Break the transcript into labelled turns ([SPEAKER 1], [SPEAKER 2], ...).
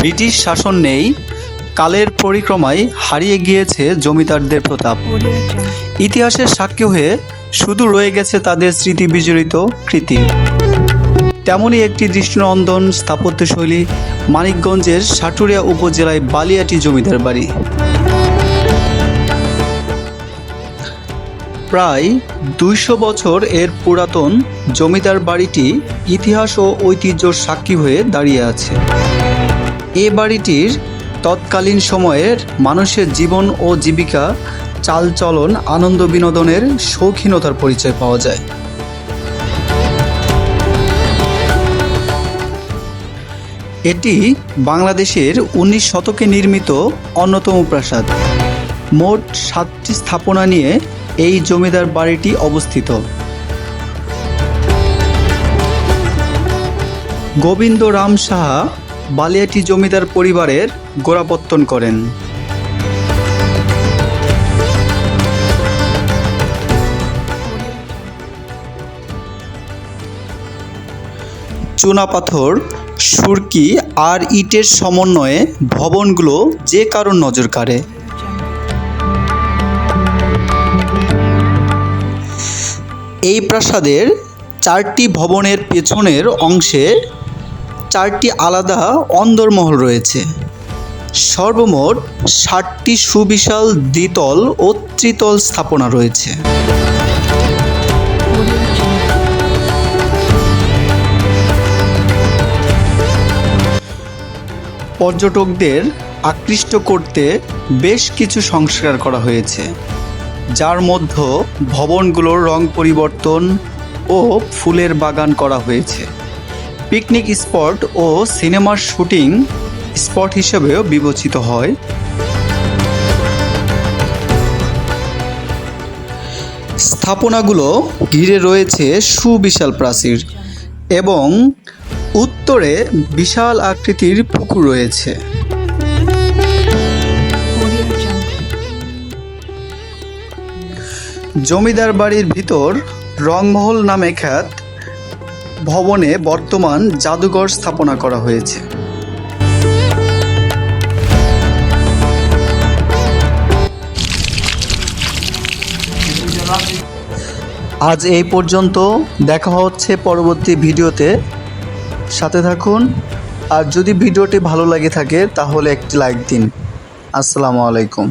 [SPEAKER 1] British শাসন নেই, কালের পরিক্রমায় হারিয়ে গিয়েছে জমিদারদের প্রতাপ। ইতিহাসের সাক্ষী হয়ে শুধু রয়ে গেছে তাদের স্মৃতি বিজড়িত কৃতি। তেমনই একটি দৃষ্টিনন্দন স্থাপত্যশৈলী মানিকগঞ্জের সাটুরিয়া উপজেলায় বালিয়াটি জমিদার বাড়ি। প্রায় দুইশো বছর এর পুরাতন জমিদার বাড়িটি ইতিহাস ও ঐতিহ্যর সাক্ষী হয়ে দাঁড়িয়ে আছে। এ বাড়িটির তৎকালীন সময়ের মানুষের জীবন ও জীবিকা, চালচলন, আনন্দ বিনোদনের শৌখিনতার পরিচয় পাওয়া যায়। এটি বাংলাদেশের উনিশ শতকে নির্মিত অন্যতম প্রাসাদ। মোট সাতটি স্থাপনা নিয়ে এই জমিদার বাড়িটি অবস্থিত। গোবিন্দ রাম সাহা বালিয়াটি জমিদার পরিবারের গোড়াপত্তন করেন। চুনাপাথর, সুরকি আর ইটের সমন্বয়ে ভবনগুলো যে কারোর নজর কাড়ে। এই প্রাসাদের চারটি ভবনের পেছনের অংশে চারটি আলাদা অন্দরমহল রয়েছে। সর্বমোট ষাটটি সুবিশাল দ্বিতল ও ত্রিতল স্থাপনা রয়েছে। পর্যটকদের আকৃষ্ট করতে বেশ কিছু সংস্কার করা হয়েছে, যার মধ্যে ভবনগুলোর রং পরিবর্তন ও ফুলের বাগান করা হয়েছে। পিকনিক স্পট ও সিনেমার শুটিং স্পট হিসেবেও বিবেচিত হয়। স্থাপনাগুলো ঘিরে রয়েছে সুবিশাল প্রাচীর এবং উত্তরে বিশাল আকৃতির পুকুর রয়েছে। জমিদার বাড়ির ভিতর রংমহল নামে খ্যাত ভবনে বর্তমান জাদুঘর স্থাপনা করা হয়েছে। আজ এই পর্যন্ত, দেখা হচ্ছে পরবর্তী ভিডিওতে। সাথে থাকুন, আর যদি ভিডিওটি ভালো লাগে থাকে, তাহলে একটি লাইক দিন। আসসালামু আলাইকুম।